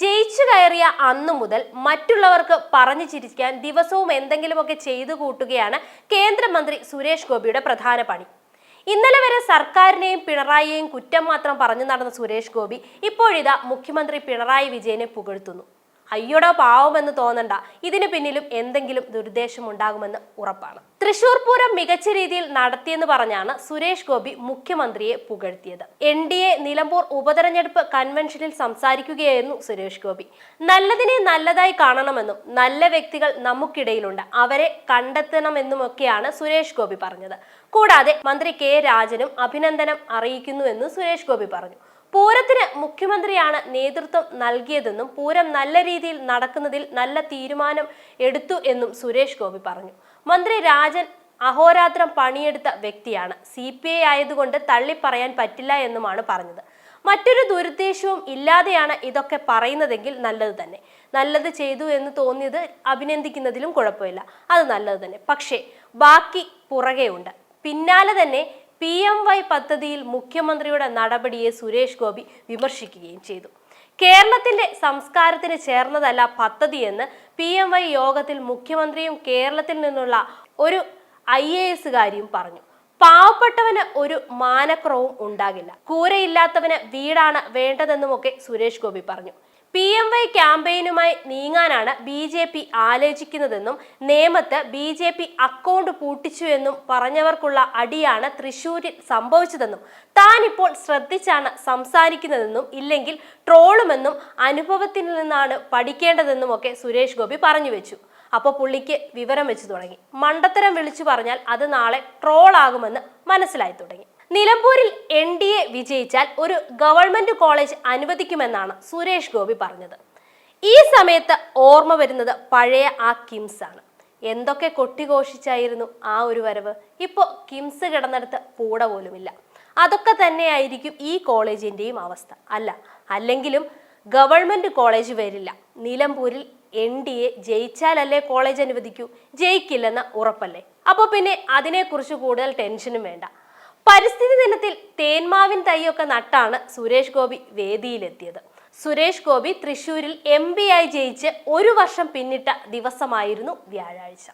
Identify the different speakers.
Speaker 1: ജയിച്ചു കയറിയ അന്നു മുതൽ മറ്റുള്ളവർക്ക് പറഞ്ഞു ചിരിക്കാൻ ദിവസവും എന്തെങ്കിലുമൊക്കെ ചെയ്തു കൂട്ടുകയാണ് കേന്ദ്രമന്ത്രി സുരേഷ് ഗോപിയുടെ പ്രധാന പണി. ഇന്നലെ വരെ സർക്കാരിനെയും പിണറായിയെയും കുറ്റം മാത്രം പറഞ്ഞു നടന്ന സുരേഷ് ഗോപി ഇപ്പോഴിതാ മുഖ്യമന്ത്രി പിണറായി വിജയനെ പുകഴ്ത്തുന്നു. അയ്യോടാ പാവമെന്ന് തോന്നണ്ട. ഇതിന് പിന്നിലും എന്തെങ്കിലും ദുരുദ്ദേശം ഉണ്ടാകുമെന്ന് ഉറപ്പാണ്. തൃശൂർ പൂരം മികച്ച രീതിയിൽ നടത്തിയെന്ന് പറഞ്ഞാണ് സുരേഷ് ഗോപി മുഖ്യമന്ത്രിയെ പുകഴ്ത്തിയത്. എൻ ഡി എ നിലമ്പൂർ ഉപതെരഞ്ഞെടുപ്പ് കൺവെൻഷനിൽ സംസാരിക്കുകയായിരുന്നു സുരേഷ് ഗോപി. നല്ലതിനെ നല്ലതായി കാണണമെന്നും നല്ല വ്യക്തികൾ നമുക്കിടയിലുണ്ട്. അവരെ കണ്ടെത്തണമെന്നുമൊക്കെയാണ് സുരേഷ് ഗോപി പറഞ്ഞത്. കൂടാതെ മന്ത്രി കെ രാജനും അഭിനന്ദനം അറിയിക്കുന്നുവെന്നും സുരേഷ് ഗോപി പറഞ്ഞു. പൂരത്തിന് മുഖ്യമന്ത്രിയാണ് നേതൃത്വം നൽകിയതെന്നും പൂരം നല്ല രീതിയിൽ നടക്കുന്നതിൽ നല്ല തീരുമാനം എടുത്തു എന്നും സുരേഷ് ഗോപി പറഞ്ഞു. മന്ത്രി രാജൻ അഹോരാത്രം പണിയെടുത്ത വ്യക്തിയാണ്. സി പി ഐ ആയതുകൊണ്ട് തള്ളിപ്പറയാൻ പറ്റില്ല എന്നുമാണ് പറഞ്ഞത്. മറ്റൊരു ദുരുദ്ദേശവും ഇല്ലാതെയാണ് ഇതൊക്കെ പറയുന്നതെങ്കിൽ നല്ലത് തന്നെ. നല്ലത് ചെയ്തു എന്ന് തോന്നിയത് അഭിനന്ദിക്കുന്നതിലും കുഴപ്പമില്ല. അത് നല്ലത് തന്നെ. പക്ഷേ ബാക്കി പുറകെയുണ്ട് പിന്നാലെ തന്നെ പി എം വൈ പദ്ധതിയിൽ മുഖ്യമന്ത്രിയുടെ നടപടിയെ സുരേഷ് ഗോപി വിമർശിക്കുകയും ചെയ്തു. കേരളത്തിന്റെ സംസ്കാരത്തിന് ചേർന്നതല്ല പദ്ധതി എന്ന് പി എം വൈ യോഗത്തിൽ മുഖ്യമന്ത്രിയും കേരളത്തിൽ നിന്നുള്ള ഒരു ഐ എ എസുകാരിയും പറഞ്ഞു. പാവപ്പെട്ടവന് ഒരു മാനക്രവും ഉണ്ടാകില്ല. കൂരയില്ലാത്തവന് വീടാണ് വേണ്ടതെന്നുമൊക്കെ സുരേഷ് ഗോപി പറഞ്ഞു. പി എം വൈ ക്യാമ്പയിനുമായി നീങ്ങാനാണ് ബി ജെ പി ആലോചിക്കുന്നതെന്നും നേമത്ത് ബി ജെ പി അക്കൗണ്ട് പൂട്ടിച്ചു എന്നും പറഞ്ഞവർക്കുള്ള അടിയാണ് തൃശൂരിൽ സംഭവിച്ചതെന്നും താൻ ഇപ്പോൾ ശ്രദ്ധിച്ചാണ് സംസാരിക്കുന്നതെന്നും ഇല്ലെങ്കിൽ ട്രോളുമെന്നും അനുഭവത്തിൽ നിന്നാണ് പഠിക്കേണ്ടതെന്നും ഒക്കെ സുരേഷ് ഗോപി പറഞ്ഞു വെച്ചു അപ്പോൾ പുള്ളിക്ക് വിവരം വെച്ചു തുടങ്ങി. മണ്ടത്തരം വിളിച്ചു പറഞ്ഞാൽ അത് നാളെ ട്രോളാകുമെന്ന് മനസ്സിലായി തുടങ്ങി. നിലമ്പൂരിൽ എൻ ഡി എ വിജയിച്ചാൽ ഒരു ഗവൺമെന്റ് കോളേജ് അനുവദിക്കുമെന്നാണ് സുരേഷ് ഗോപി പറഞ്ഞത്. ഈ സമയത്ത് ഓർമ്മ വരുന്നത് പഴയ ആ കിംസ് ആണ്. എന്തൊക്കെ കൊട്ടിഘോഷിച്ചായിരുന്നു ആ ഒരു വരവ്. ഇപ്പോൾ കിംസ് കിടന്നിടത്ത് പൂട പോലുമില്ല. അതൊക്കെ തന്നെയായിരിക്കും ഈ കോളേജിന്റെയും അവസ്ഥ. അല്ല അല്ലെങ്കിലും ഗവൺമെന്റ് കോളേജ് വരില്ല. നിലമ്പൂരിൽ എൻ ഡി എ ജയിച്ചാലല്ലേ കോളേജ് അനുവദിക്കൂ? ജയിക്കില്ലെന്ന ഉറപ്പല്ലേ? അപ്പോൾ പിന്നെ അതിനെക്കുറിച്ച് കൂടുതൽ ടെൻഷനും വേണ്ട. പരിസ്ഥിതി ദിനത്തിൽ തേന്മാവിൻ തൈയൊക്കെ നട്ടാണ് സുരേഷ് ഗോപി വേദിയിലെത്തിയത്. സുരേഷ് ഗോപി തൃശൂരിൽ എം ആയി ജയിച്ച് ഒരു വർഷം പിന്നിട്ട ദിവസമായിരുന്നു വ്യാഴാഴ്ച.